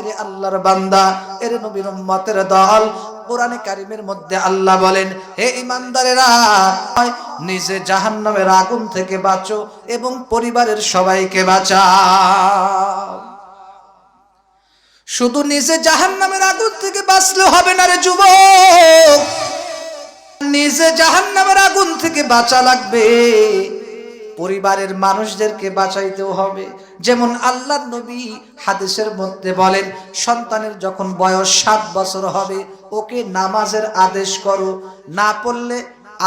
এরে আল্লাহর বান্দা, এরে নবীর উম্মতের দল। কোরআনে কারিমের মধ্যে আল্লাহ বলেন, হে ইমানদারেরা নিজে জাহান্নামের আগুন থেকে বাঁচো এবং পরিবারের সবাইকে বাঁচাও। শুধু নিজে জাহান্নামের আগুন থেকে বাঁচলে হবে না রে যুবক। নিজে জাহান্নামের আগুন থেকে বাঁচা লাগবে। পরিবারের মানুষদেরকে বাঁচাইতেও হবে। যেমন আল্লাহ নবী হাদিসের মধ্যে বলেন, সন্তানের যখন বয়স সাত বছর হবে, ওকে নামাজের আদেশ করো। না পড়লে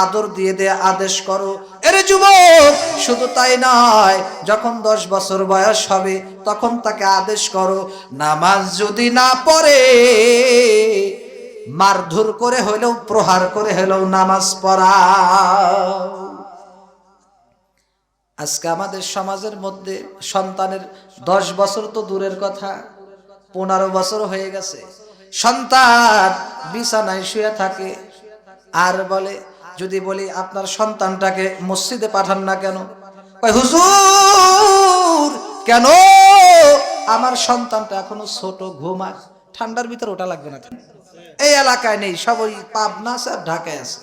আদর দিয়ে দেয়া আদেশ করো। এরে যুবক, শুধু তাই নয়, যখন দশ বছর বয়স হবে, তখন তাকে আদেশ করো, নামাজ যদি না পড়ে, মারধর করে হলেও, প্রহার করে হলেও নামাজ পড়া আজকে আমাদের সমাজের মধ্যে সন্তানের দশ বছর তো দূরের কথা, পনেরো বছর হয়ে গেছে। সন্তান বিছানায় শুয়ে থাকে, আর বলে, যদি বলি আপনার সন্তানটাকে মসজিদে পাঠান না কেন? হুজুর, কেন? আমার সন্তানটা এখনও ছোট, ঘুমায়। ঠান্ডার ভিতর ওটা লাগবে না এই এলাকায় নেই সবই পাবনা আছে আর ঢাকায় আছে।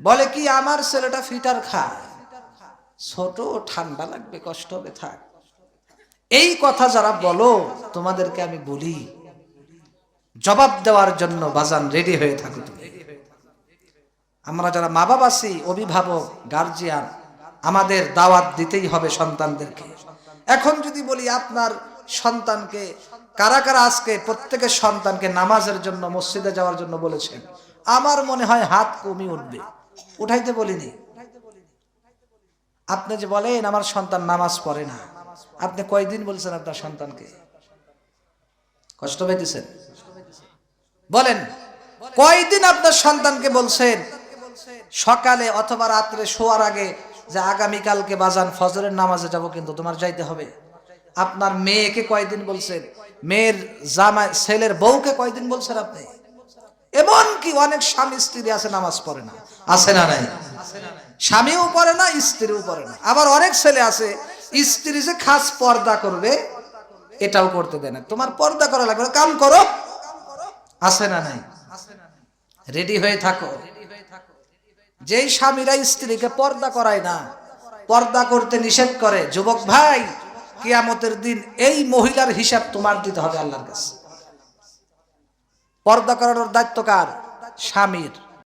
বলে, কি আমার ছেলেটা ফিটার খায়? ছোট ঠান্ডা লাগবে, কষ্ট হবে, থাক। এই কথা যারা বলো, তোমাদেরকে আমি বলি, জবাব দেওয়ার জন্য বাজান রেডি হয়ে থাকো তুমি। আমরা যারা মা বাবা আছি অভিভাবক গার্জিয়ান আমাদের দাওয়াত দিতেই হবে সন্তানদেরকে। এখন যদি বলি আপনার সন্তানকে, কারা কারা আজকে প্রত্যেকের সন্তানকে নামাজের জন্য, মসজিদে যাওয়ার জন্য বলেছেন, আমার মনে হয় হাত কমই উঠবে। উঠাইতে বলিনি। আপনি যে বলেন, আমার সন্তান নামাজ পড়ে না। আপনি কয়দিন বলছেন আপনার সন্তানকে? কষ্ট পাইতেছেন? বলেন, কয়দিন আপনার সন্তানকে বলছেন, সকালে অথবা রাত্রে শোয়ার আগে যে আগামীকালকে বাজান, ফজরের নামাজে যাব কিন্তু তোমার যাইতে হবে। আপনার মেয়েকে কয়দিন বলছেন? মেয়ের জামাই ছেলের বউকে কয়দিন বলছেন আপনি? এমন কি অনেক স্বামী স্ত্রী আছে নামাজ পড়ে না। আছে না নাই? স্বামীও পড়ে না, স্ত্রীও পড়ে না। আবার অনেক ছেলে আছে, স্ত্রী যে খাস পর্দা করবে, এটাও করতে দেয় না। তোমার পর্দা করা লাগবে কাম করো। আছে না নাই? রেডি হয়ে থাকো। যেই স্বামীরা স্ত্রীকে পর্দা করায় না, পর্দা করতে নিষেধ করে, যুবক ভাই, কিয়ামতের দিন এই মহিলার হিসাব তোমার দিতে হবে আল্লাহর কাছে। পর্দা করানোর দায়িত্ব কার? স্বামীর।